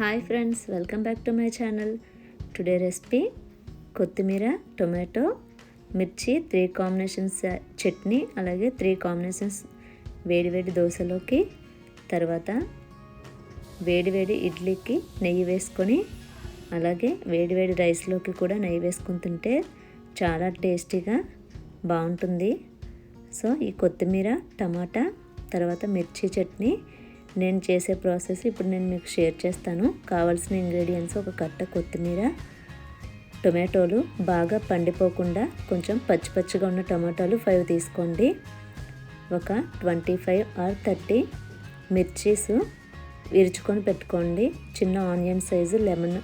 Hi friends welcome back to my channel today recipe కొత్తిమీర tomato మిర్చి three combinations uh, chutney అలాగే three combinations వేడివేడి దోశలోకి తర్వాత వేడివేడి ఇడ్లీకి నెయ్యి వేసుకొని అలాగే వేడివేడి రైస్లోకి కూడా నెయ్యి వేసుకుని తింటే చాలా టేస్టీగా బాగుంటుంది. సో ఈ కొత్తిమీర టమాటా తర్వాత మిర్చి చట్నీ నేను చేసే ప్రాసెస్ ఇప్పుడు నేను మీకు షేర్ చేస్తాను. కావాల్సిన ఇంగ్రీడియంట్స్ ఒక కట్ట కొత్తిమీర టొమాటోలు బాగా పండిపోకుండా కొంచెం పచ్చి పచ్చిగా ఉన్న టమాటాలు ఫైవ్ తీసుకోండి. ఒక ట్వంటీ ఫైవ్ ఆర్ థర్టీ మిర్చీస్ విరుచుకొని పెట్టుకోండి. చిన్న ఆనియన్ సైజు లెమన్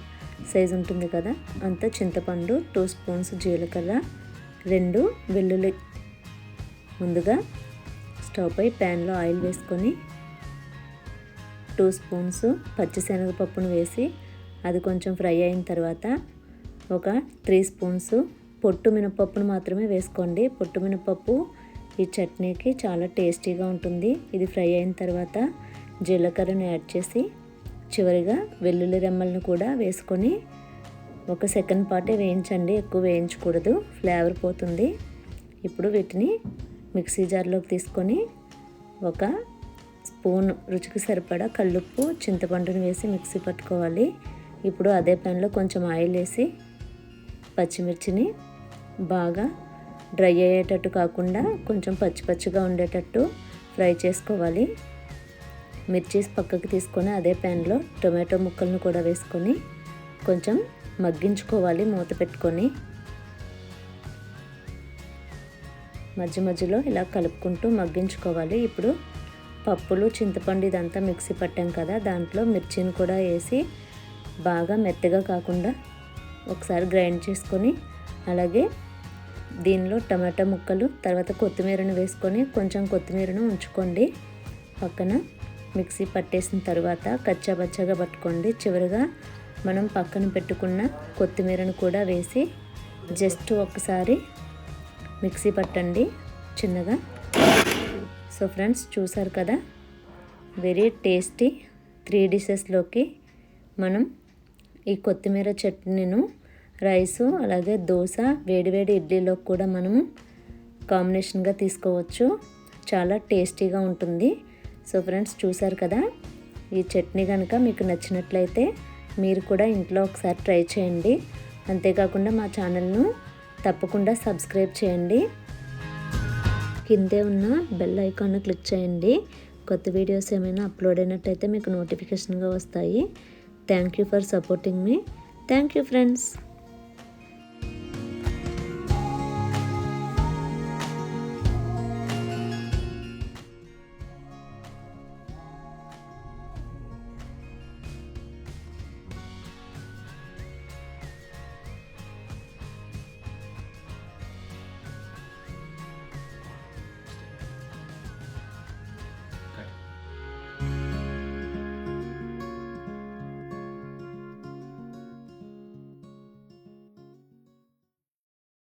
సైజు ఉంటుంది కదా అంత చింతపండు టూ స్పూన్స్ జీలకర్ర రెండు వెల్లుల్లి ముందుగా స్టవ్ పై ప్యాన్లో ఆయిల్ వేసుకొని టూ స్పూన్స్ పచ్చిశనగపప్పును వేసి అది కొంచెం ఫ్రై అయిన తర్వాత ఒక త్రీ స్పూన్స్ పొట్టు మినపప్పును మాత్రమే వేసుకోండి. పొట్టు మినపప్పు ఈ చట్నీకి చాలా టేస్టీగా ఉంటుంది. ఇది ఫ్రై అయిన తర్వాత జీలకర్రను యాడ్ చేసి చివరిగా వెల్లుల్లి రెమ్మలను కూడా వేసుకొని ఒక సెకండ్ పాటే వేయించండి. ఎక్కువ వేయించకూడదు. ఫ్లేవర్ పోతుంది. ఇప్పుడు వీటిని మిక్సీ జార్లోకి తీసుకొని ఒక స్పూన్ రుచికి సరిపడా కల్లుప్పు చింతపండుని వేసి మిక్సీ పట్టుకోవాలి. ఇప్పుడు అదే ప్యాన్లో కొంచెం ఆయిల్ వేసి పచ్చిమిర్చిని బాగా డ్రై అయ్యేటట్టు కాకుండా కొంచెం పచ్చి పచ్చిగా ఉండేటట్టు ఫ్రై చేసుకోవాలి. మిర్చి పక్కకి తీసుకొని అదే ప్యాన్లో టొమాటో ముక్కలను కూడా వేసుకొని కొంచెం మగ్గించుకోవాలి మూత పెట్టుకొని. మధ్య మధ్యలో ఇలా కలుపుకుంటూ మగ్గించుకోవాలి. ఇప్పుడు పప్పులు చింతపండు ఇదంతా మిక్సీ పట్టాం కదా దాంట్లో మిర్చిని కూడా వేసి బాగా మెత్తగా కాకుండా ఒకసారి గ్రైండ్ చేసుకొని అలాగే దీనిలో టమాటా ముక్కలు తర్వాత కొత్తిమీరను వేసుకొని కొంచెం కొత్తిమీరను ఉంచుకోండి. పక్కన మిక్సీ పట్టేసిన తర్వాత కచ్చాబచ్చాగా పట్టుకోండి. చివరిగా మనం పక్కన పెట్టుకున్న కొత్తిమీరను కూడా వేసి జస్ట్ ఒకసారి మిక్సీ పట్టండి చిన్నగా. సో ఫ్రెండ్స్ చూసారు కదా? వెరీ టేస్టీ త్రీ డిషెస్లోకి మనం ఈ కొత్తిమీర చట్నీను రైసు అలాగే దోశ వేడివేడి ఇడ్లీలో కూడా మనము కాంబినేషన్గా తీసుకోవచ్చు. చాలా టేస్టీగా ఉంటుంది. సో ఫ్రెండ్స్ చూసారు కదా? ఈ చట్నీ కనుక మీకు నచ్చినట్లయితే మీరు కూడా ఇంట్లో ఒకసారి ట్రై చేయండి. అంతేకాకుండా మా ఛానల్ను తప్పకుండా సబ్స్క్రైబ్ చేయండి. కిందే ఉన్న బెల్ ఐకాన్ క్లిక్ చేయండి. కొత్త వీడియోస్ ఏమైనా అప్లోడ్ అయినట్టయితే మీకు నోటిఫికేషన్గా వస్తాయి. Thank you for supporting me thank you friends